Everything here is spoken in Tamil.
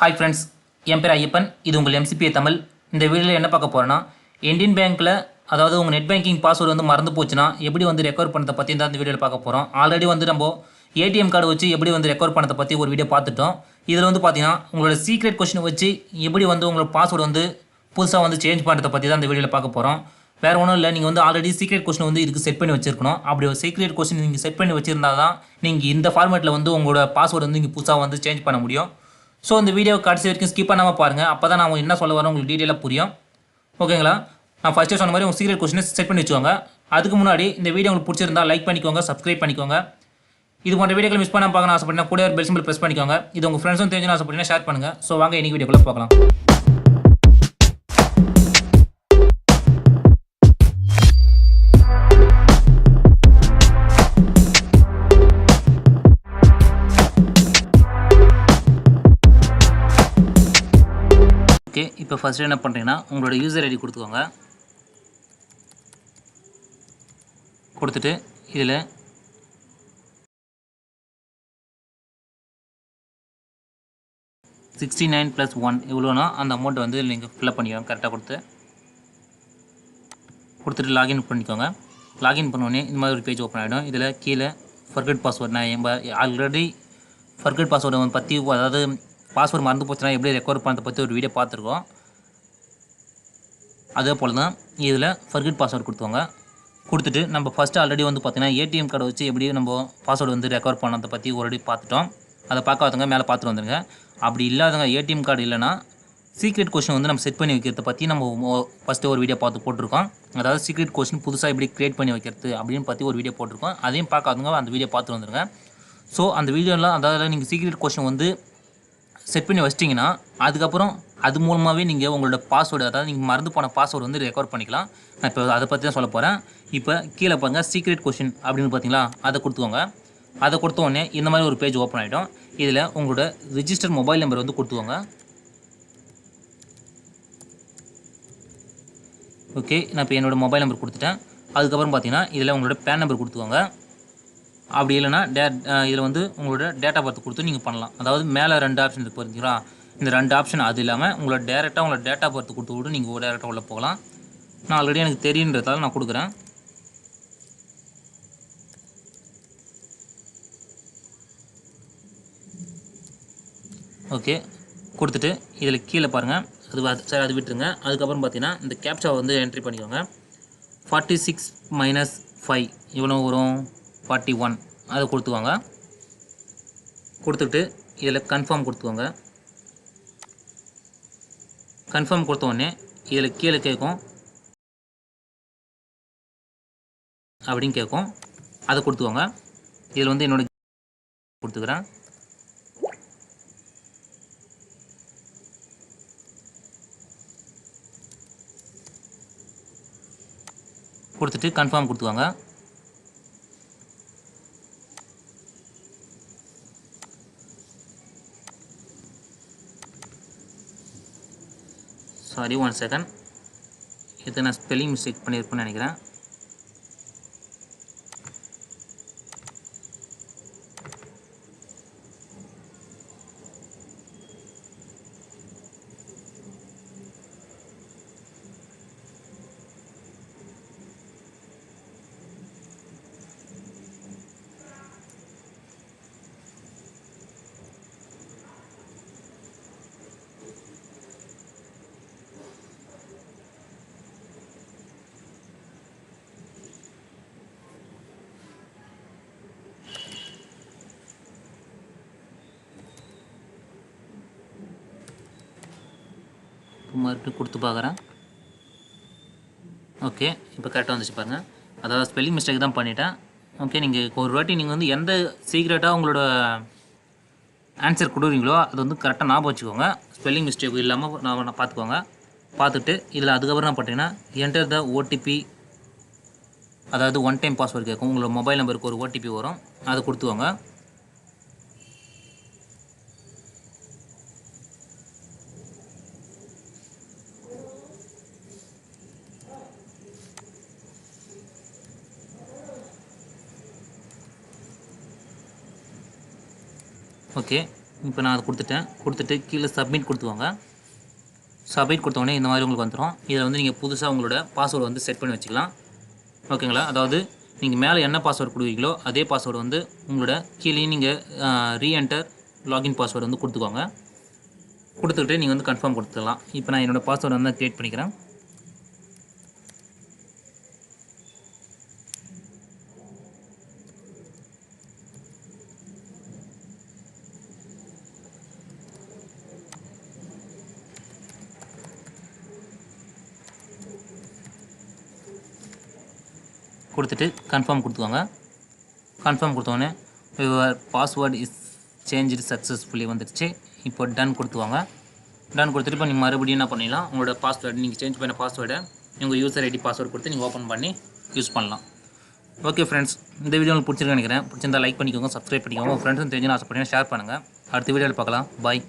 ஹாய் ஃப்ரெண்ட்ஸ் என் பேர் ஐயப்பன். இது உங்கள் எம்சிபிஏ தமிழ். இந்த வீடியோவில் என்ன பார்க்க போகிறேன்னா இந்தியன் பேங்க்கில் அதாவது உங்கள் நெட் பேங்கிங் பாஸ்வேர்டு வந்து மறந்து போச்சுன்னா எப்படி வந்து ரெக்கவர் பண்ணதை பற்றி தான் இந்த வீடியோவில் பார்க்க போகிறோம் ஆல்ரெடி வந்து நம்ம ஏடிஎம் கார்டு வச்சு எப்படி வந்து ரெக்கவர் பண்ணதை பற்றி ஒரு வீடியோ பார்த்துட்டோம். இதில் வந்து பார்த்தீங்கன்னா உங்களோட சீக்ரெட் கொஷின் வச்சு எப்படி வந்து உங்களோட பாஸ்வேர்டு வந்து புதுசாக வந்து சேஞ்ச் பண்ணுறதை பற்றி தான் இந்த வீடியோவில் பார்க்க போகிறோம் வேறு ஒன்றும் இல்லை நீங்கள் வந்து ஆல்ரெடி சீக்ரெட் கொஸ்டின் வந்து இதுக்கு செட் பண்ணி வச்சிருக்கணும். அப்படி ஒரு சீக்ரெட் கொஸ்டின் நீங்கள் செட் பண்ணி வச்சுருந்தா தான் நீங்கள் இந்த ஃபார்மேட்டில் வந்து உங்களோட பாஸ்வேர்டு வந்து நீங்கள் புதுசாக வந்து சேஞ்ச் பண்ண முடியும். ஸோ இந்த வீடியோ கடைசி வரைக்கும் ஸ்கிப் பண்ணாமல் பாருங்கள் அப்போ தான் நான் என்ன சொல்ல வரேன் உங்களுக்கு டீட்டெயிலாக புரியும். ஓகேங்களா நான் ஃபஸ்ட்டே சொன்ன மாதிரி உங்கள் சீக்ரெட் கொஸ்டினை செட் பண்ணி வச்சுக்கோங்க. அதுக்கு முன்னாடி இந்த வீடியோ உங்களுக்கு பிடிச்சிருந்தா லைக் பண்ணிக்கோங்க சப்ஸ்கிரைப் பண்ணிக்கோங்க. இது போன்ற வீடியோக்கள் மிஸ் பண்ணாமல் பார்க்கணும் ஆசைப்பட்டீங்கன்னா கூட ஒரு பெல் சிம்பிள் ப்ரெஸ் பண்ணிக்கோங்க. இது உங்கள் ஃப்ரெண்ட்ஸும் தெரிஞ்சுன்னு ஆசைப்பட்டீங்கன்னா ஷேர் பண்ணுங்கள் ஸோ வாங்க இன்னைக்கு வீடியோக்குள்ளே பார்க்கலாம் ஓகே இப்போ ஃபஸ்ட்டு என்ன பண்ணுறீங்கன்னா உங்களோட யூசர் ஐடி கொடுத்துக்கோங்க. கொடுத்துட்டு இதில் சிக்ஸ்டி நைன் ப்ளஸ் ஒன் இவ்வளோனா அந்த அமௌண்ட் வந்து நீங்கள் ஃபில்அப் பண்ணிக்கோங்க கரெக்டாக கொடுத்து. கொடுத்துட்டு லாகின் பண்ணிக்கோங்க. லாகின் பண்ணோடனே இந்த மாதிரி ஒரு பேஜ் ஓப்பன் ஆகிடும் இதில் கீழே ஃபர்கட் பாஸ்வேர்ட் நான் எம்ப ஆல்ரெடி ஃபர்கட் பாஸ்வேர்டை பற்றி அதாவது பாஸ்வேர்டு மறந்து போச்சுன்னா எப்படி ரெக்கவர் பண்ணுறதை பற்றி ஒரு வீடியோ பார்த்துருக்கோம். அதே போல் தான் இதில் ஃபர்கட் பாஸ்வேர்டு கொடுத்துவாங்க. கொடுத்துட்டு நம்ம ஃபஸ்ட்டு ஆல்ரெடி வந்து பார்த்திங்கன்னா ஏடிஎம் கார்டை வச்சு எப்படி நம்ம பாஸ்வேர்டு வந்து ரெக்கவர் பண்ணதை பற்றி ஒரு பார்த்துட்டோம். அதை பார்க்காதவங்க மேலே பார்த்துட்டு வந்துடுங்க அப்படி இல்லாதவங்க ஏடிஎம் கார்டு இல்லைனா சீக்ரெட் கொஷின் வந்து நம்ம செட் பண்ணி வைக்கிறத பற்றி நம்ம ஃபஸ்ட்டு ஒரு வீடியோ பார்த்து போட்டிருக்கோம். அதாவது சீக்ரெட் கொஷின் புதுசாக எப்படி க்ரியேட் பண்ணி வைக்கிறது அப்படின்னு பற்றி ஒரு வீடியோ போட்டிருக்கோம். அதையும் பார்க்காதவங்க அந்த வீடியோ பார்த்துட்டு வந்துடுங்க ஸோ அந்த வீடியோவில் அதாவது நீங்கள் சீக்ரெட் கொஷின் வந்து செட் பண்ணி வச்சிட்டிங்கன்னா அதுக்கப்புறம் அது மூலமாகவே நீங்கள் உங்களோட பாஸ்வேர்டு அதாவது நீங்கள் மறந்து போன பாஸ்வேர்டு வந்து ரெக்கவர் பண்ணிக்கலாம். நான் இப்போ அதை பற்றி தான் சொல்ல போகிறேன் இப்போ கீழே பாருங்கள் சீக்ரெட் கொஷின் அப்படின்னு பார்த்தீங்களா? அதை கொடுத்துக்கோங்க. அதை கொடுத்த உடனே இந்த மாதிரி ஒரு பேஜ் ஓப்பன் ஆகிடும் இதில் உங்களோட ரிஜிஸ்டர் மொபைல் நம்பர் வந்து கொடுத்துக்கோங்க. ஓகே நான் இப்போ என்னோடய மொபைல் நம்பர் கொடுத்துட்டேன். அதுக்கப்புறம் பார்த்தீங்கன்னா இதில் உங்களோட பேன் நம்பர் கொடுத்துக்கோங்க. அப்படி இல்லைன்னா டே இதில் வந்து உங்களோட டேட்டா பர்த் கொடுத்து நீங்கள் பண்ணலாம். அதாவது மேலே ரெண்டு ஆப்ஷன் இருக்குது பார்த்தீங்களா இந்த ரெண்டு ஆப்ஷன் அது இல்லாமல் உங்களோட டேரெக்டாக உங்களோட டேட்டா ஆஃப் பர்த் கொடுத்து விட்டு நீங்கள் டேரெக்டாக உள்ளே போகலாம். நான் ஆல்ரெடி எனக்கு தெரியுன்றதால நான் கொடுக்குறேன். ஓகே கொடுத்துட்டு இதில் கீழே பாருங்கள் அது சரி அது விட்டுருங்க. அதுக்கப்புறம் பார்த்தீங்கன்னா இந்த கேப்சா வந்து என்ட்ரி பண்ணிக்கோங்க. ஃபார்ட்டி சிக்ஸ் மைனஸ் ஃபைவ் இவ்வளோ வரும்? ஃபார்ட்டி ஒன் அதை கொடுத்துவாங்க. கொடுத்துட்டு இதில் கன்ஃபார்ம் கொடுத்துவாங்க கன்ஃபார்ம் கொடுத்தோடனே இதில் கீழே கேட்கும். அப்படின்னு கேட்கும். அதை கொடுத்துவாங்க இதில் வந்து என்னோட கொடுத்துக்கிறேன். கொடுத்துட்டு கன்ஃபார்ம் கொடுத்துவாங்க சாரி ஒன் செகண்ட் இது நான் ஸ்பெல்லிங் மிஸ்டேக் பண்ணியிருப்பேன்னு நினைக்கிறேன். இப்போ மறுபடியும் கொடுத்து பார்க்குறேன். ஓகே இப்போ கரெக்டாக வந்துச்சு பாருங்கள் அதாவது ஸ்பெல்லிங் மிஸ்டேக் தான் பண்ணிட்டேன். ஓகே நீங்கள் ஒரு வாட்டி நீங்கள் வந்து எந்த சீக்ரெட்டாக உங்களோட ஆன்சர் கொடுக்குறீங்களோ அது வந்து கரெக்டாக ஞாபகம் வச்சுக்கோங்க. ஸ்பெல்லிங் மிஸ்டேக் இல்லாமல் நான் நான் பார்த்துக்கோங்க. பார்த்துட்டு இதில் அதுக்கப்புறம் என்ன பண்ணுறீங்கன்னா என்டர் த ஓடிபி அதாவது ஒன் டைம் பாஸ்வேர்டு கேட்கும். உங்களோட மொபைல் நம்பருக்கு ஒரு ஓடிபி வரும். அதை கொடுத்துவாங்க ஓகே இப்போ நான் அதை கொடுத்துட்டேன். கொடுத்துட்டு கீழே சப்மிட் கொடுத்துவாங்க சப்மிட் கொடுத்தோடனே இந்த மாதிரி உங்களுக்கு வந்துடும் இதில் வந்து நீங்கள் புதுசாக உங்களோட பாஸ்வேர்டு வந்து செட் பண்ணி வச்சுக்கலாம். ஓகேங்களா? அதாவது நீங்கள் மேலே என்ன பாஸ்வேர்டு கொடுக்குறீங்களோ அதே பாஸ்வேர்டு வந்து உங்களோட கீழே நீங்கள் ரீஎன்டர் லாகின் பாஸ்வேர்டு வந்து கொடுத்துக்கோங்க. கொடுத்துக்கிட்டு நீங்கள் வந்து கன்ஃபார்ம் கொடுத்துக்கலாம். இப்போ நான் என்னோடய பாஸ்வேர்டு வந்து க்ரியேட் பண்ணிக்கிறேன். கொடுத்துட்டு கன்ஃபார்ம் கொடுத்துக்கோங்க. கன்ஃபார்ம் கொடுத்தோன்னே your password is change successfully வந்துடுச்சு இப்போ டன் கொடுத்துவாங்க டன் கொடுத்துட்டு இப்போ நீங்கள் மறுபடியும் என்ன பண்ணிடலாம்? உங்களோட பாஸ்வேர்டு நீங்கள் சேஞ்ச் பண்ண பாஸ்வேர்டை உங்கள் யூசர் ஐடி பாஸ்வேர்டு கொடுத்து நீங்கள் ஓப்பன் பண்ணி யூஸ் பண்ணலாம். ஓகே ஃப்ரெண்ட்ஸ் இந்த வீடியோ உங்களுக்கு பிடிச்சிருக்கேன் நினைக்கிறேன். பிடிச்சிருந்தா லைக் பண்ணிக்கோங்க சப்ஸ்கிரைப் பண்ணிக்கோங்க. உங்கள் ஃப்ரெண்ட்ஸும் தெரிஞ்சுன்னு ஆசைப்பட்டீங்கன்னா ஷேர் பண்ணுங்கள் அடுத்த வீடியோவில் பார்க்கலாம். பாய்